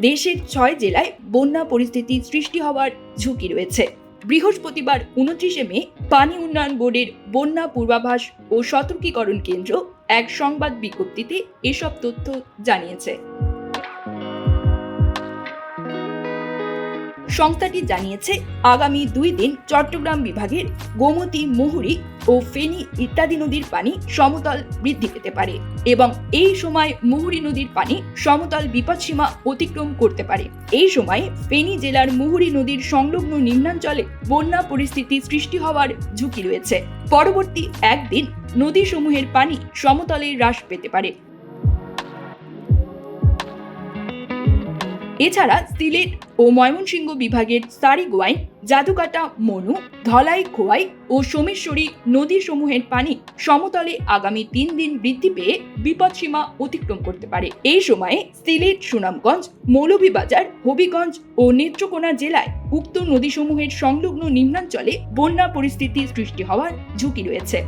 দেশের ছয় জেলায় বন্যা পরিস্থিতি সৃষ্টি হওয়ার ঝুঁকি রয়েছে। বৃহস্পতিবার উনত্রিশে মে পানি উন্নয়ন বোর্ডের বন্যা পূর্বাভাস ও সতর্কীকরণ কেন্দ্র এক সংবাদ বিজ্ঞপ্তিতে এসব তথ্য জানিয়েছে। সংস্থাটি জানিয়েছে, আগামী দুই দিন চট্টগ্রাম বিভাগের গোমতী, মুহুরী ও ফেনী ইত্যাদি নদীর পানি সমতল বৃদ্ধি পেতে পারে এবং এই সময় মুহুরী নদীর পানি সমতল বিপদসীমা অতিক্রম করতে পারে। এই সময় ফেনী জেলার মুহুরী নদীর সংলগ্ন নিম্নাঞ্চলে বন্যা পরিস্থিতি সৃষ্টি হওয়ার ঝুঁকি রয়েছে। পরবর্তী একদিন নদীসমূহের পানি সমতলে হ্রাস পেতে পারে। এছাড়া সিলেট ও ময়মনসিংহ বিভাগের সারিগোয়াইন জাদুকাটা, মনু ধলাই খোয়াই ও সোমেশ্বরী নদীসমূহের পানি সমতলে আগামী তিন দিন বৃদ্ধি পেয়ে বিপদসীমা অতিক্রম করতে পারে। এই সময়ে সিলেট, সুনামগঞ্জ, মৌলভীবাজার, হবিগঞ্জ ও নেত্রকোনা জেলায় উক্ত নদীসমূহের সংলগ্ন নিম্নাঞ্চলে বন্যা পরিস্থিতি সৃষ্টি হওয়ার ঝুঁকি রয়েছে।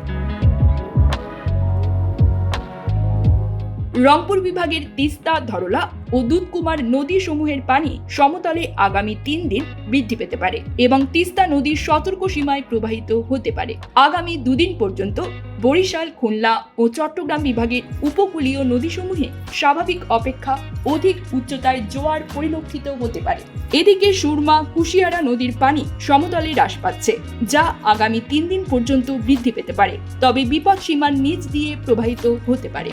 রংপুর বিভাগের তিস্তা, ধরলা ও দুধকুমার নদী সমূহের পানি সমতলে আগামী তিন দিন বৃদ্ধি পেতে পারে এবং তিস্তা নদীর সতর্ক সীমায় প্রবাহিত হতে পারে। আগামী দুদিন পর্যন্ত বরিশাল, খুলনা ও চট্টগ্রাম বিভাগের উপকূলীয় নদীসমূহে স্বাভাবিক অপেক্ষা অধিক উচ্চতায় জোয়ার পরিলক্ষিত হতে পারে। এদিকে সুরমা, কুশিয়ারা নদীর পানি সমতলে হ্রাস পাচ্ছে, যা আগামী তিন দিন পর্যন্ত বৃদ্ধি পেতে পারে, তবে বিপদ সীমার নিচ দিয়ে প্রবাহিত হতে পারে।